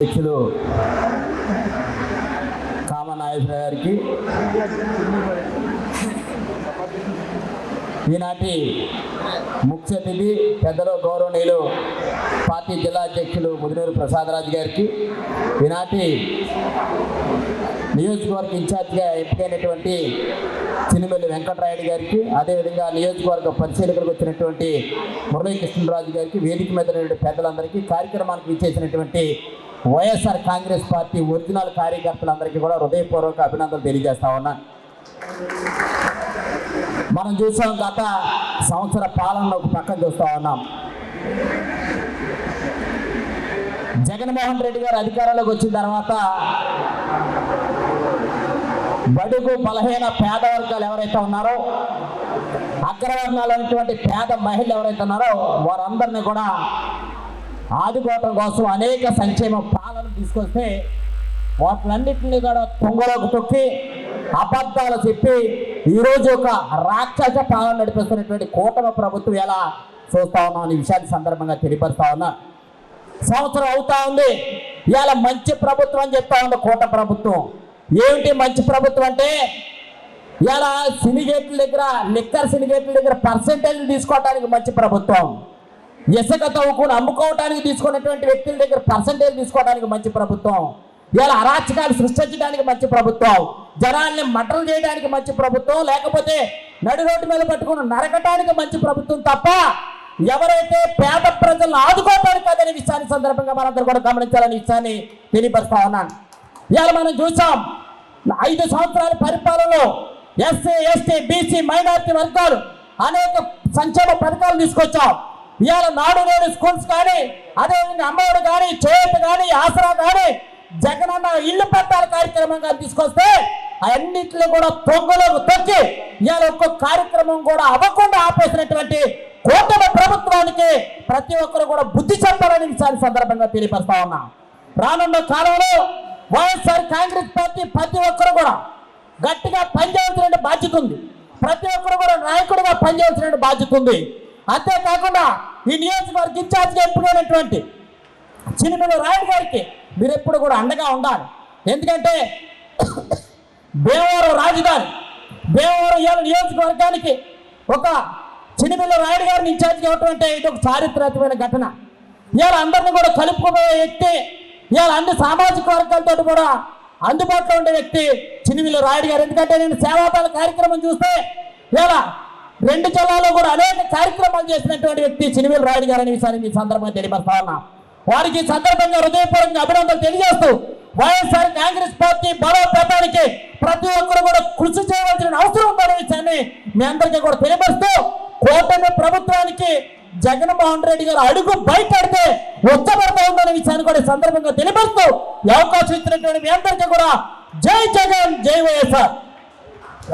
అధ్యక్షులు కామనాగేశ్వర గారికి ఈనాటి ముఖ్య అతిథి పెద్దలు గౌరవనీయులు పార్టీ జిల్లా అధ్యక్షులు ముదినూరు ప్రసాదరాజు గారికి ఈనాటి నియోజకవర్గ ఇన్ఛార్జిగా ఎంపికైనటువంటి చినిమెల్లి వెంకటరాయుడు గారికి అదేవిధంగా నియోజకవర్గ పరిశీలకులకు వచ్చినటువంటి మురళీకృష్ణరాజు గారికి వేదిక మీద పెద్దలందరికీ కార్యక్రమానికి ఇచ్చేసినటువంటి వైఎస్ఆర్ కాంగ్రెస్ పార్టీ ఒరిజినల్ కార్యకర్తలందరికీ కూడా హృదయపూర్వక అభినందనలు తెలియజేస్తా ఉన్నా. మనం చూసాం గత సంవత్సర పాలనలో ఒక పక్కన చూస్తా ఉన్నాం. జగన్మోహన్ రెడ్డి గారు అధికారంలోకి వచ్చిన తర్వాత బడుగు బలహీన పేద వర్గాలు ఎవరైతే ఉన్నారో అగ్రవర్ణాలు అనేటువంటి పేద మహిళలు ఎవరైతే ఉన్నారో వారందరినీ కూడా ఆదుకోవటం కోసం అనేక సంక్షేమ పాలన తీసుకొస్తే వాటిలన్నింటినీ కూడా తుంగలోకి తొక్కి అబద్ధాలు చెప్పి ఈరోజు ఒక రాక్షస పాలన నడిపిస్తున్నటువంటి కూటమి ప్రభుత్వం ఎలా చూస్తా ఉన్నాం అనే విషయాన్ని సందర్భంగా తెలియపరుస్తా ఉన్నా. సంవత్సరం అవుతా ఉంది. ఇవాళ మంచి ప్రభుత్వం అని చెప్తా ఉంది కూట ప్రభుత్వం. ఏమిటి మంచి ప్రభుత్వం అంటే ఇలా సినిగేట్ల దగ్గర లిక్కర్ సినిగేట్ల దగ్గర పర్సంటేజ్ తీసుకోవడానికి మంచి ప్రభుత్వం. ఇసుక తవ్వుకుని అమ్ముకోవడానికి తీసుకున్నటువంటి వ్యక్తుల దగ్గర పర్సంటేజ్ తీసుకోవడానికి మంచి ప్రభుత్వం. ఇలా అరాచకాలు సృష్టించడానికి మంచి ప్రభుత్వం. జనాల్ని మటలు చేయడానికి మంచి ప్రభుత్వం. లేకపోతే నడి రోడ్డు మీద పట్టుకుని నరకటానికి మంచి ప్రభుత్వం తప్ప ఎవరైతే పేద ప్రజలను ఆదుకోవడానికి కాదనే విషయాన్ని సందర్భంగా మనందరూ కూడా గమనించాలనే విషయాన్ని తెలియపరుస్తా ఉన్నాను. ఇవాళ మనం చూసాం ఐదు సంవత్సరాల పరిపాలనలో ఎస్సీ ఎస్టీ బీసీ మైనార్టీ వర్గాలు అనేక సంక్షేమ పథకాలు తీసుకొచ్చాం. ఇవాళ నాడులోని స్కూల్స్ కానీ అదేవిధంగా అమ్మఒడి కానీ చేయూత కానీ ఆసరా కానీ జగనన్న ఇల్లు పట్టాల కార్యక్రమం కానీ తీసుకొస్తే అన్నింటిలో కూడా తొంగలోకి తొక్కి ఇవాళ ఒక్క కార్యక్రమం కూడా అవ్వకుండా ఆపేసినటువంటి కూటమి ప్రభుత్వానికి ప్రతి ఒక్కరు కూడా బుద్ధి చెప్పాలని విషయాన్ని సందర్భంగా తెలియపరుస్తా ఉన్నా. రానున్న కాలంలో వైఎస్ఆర్ కాంగ్రెస్ పార్టీ ప్రతి ఒక్కరు కూడా గట్టిగా పనిచేయాల్సిన బాధ్యత ఉంది. ప్రతి ఒక్కరు కూడా నాయకుడిగా పనిచేయాల్సిన బాధ్యత ఉంది. అంతేకాకుండా ఈ నియోజకవర్గ ఇన్ఛార్జ్గా ఎప్పుడైనటువంటి చినిమిల రాయుడు గారికి మీరు ఎప్పుడు కూడా అండగా ఉండాలి. ఎందుకంటే భీమవరం రాజధాని భీమవరం ఇవాళ నియోజకవర్గానికి ఒక చినిమిల్ల రాయుడు గారిని ఇన్ఛార్జ్ ఇవ్వటం అంటే ఇది ఒక చారిత్రాత్మకమైన ఘటన. ఇవాళ అందరిని కూడా కలుపుకుపోయే వ్యక్తి ఇవాళ అన్ని సామాజిక వర్గాలతో కూడా అందుబాటులో ఉండే వ్యక్తి చినిమిల్ల రాయుడు గారు. ఎందుకంటే నేను సేవాపాల కార్యక్రమం చూస్తే ఇలా రెండు జిల్లాలో కూడా అనేక కార్యక్రమాలు చేసినటువంటి వ్యక్తి చినివేలు రాయుడు గారు అనే విషయాన్ని మీ సందర్భంగా తెలియపరుస్తా వారికి ఈ సందర్భంగా హృదయపూర్వకంగా అభినందనలు తెలియజేస్తూ వైఎస్ఆర్ కాంగ్రెస్ పార్టీ బలోపేతానికి ప్రతి ఒక్కరు కూడా కృషి చేయవలసిన అవసరం ఉందనే విషయాన్ని మీ అందరికీ కూడా తెలియపరుస్తూ కూటమి ప్రభుత్వానికి జగన్మోహన్ రెడ్డి గారు అడుగు బయటడితే ఉచ్చబడతా ఉందనే విషయాన్ని కూడా సందర్భంగా తెలియపరుస్తూ అవకాశం ఇచ్చినటువంటి మీ అందరికీ కూడా జై జగన్ జై వైఎస్ఆర్.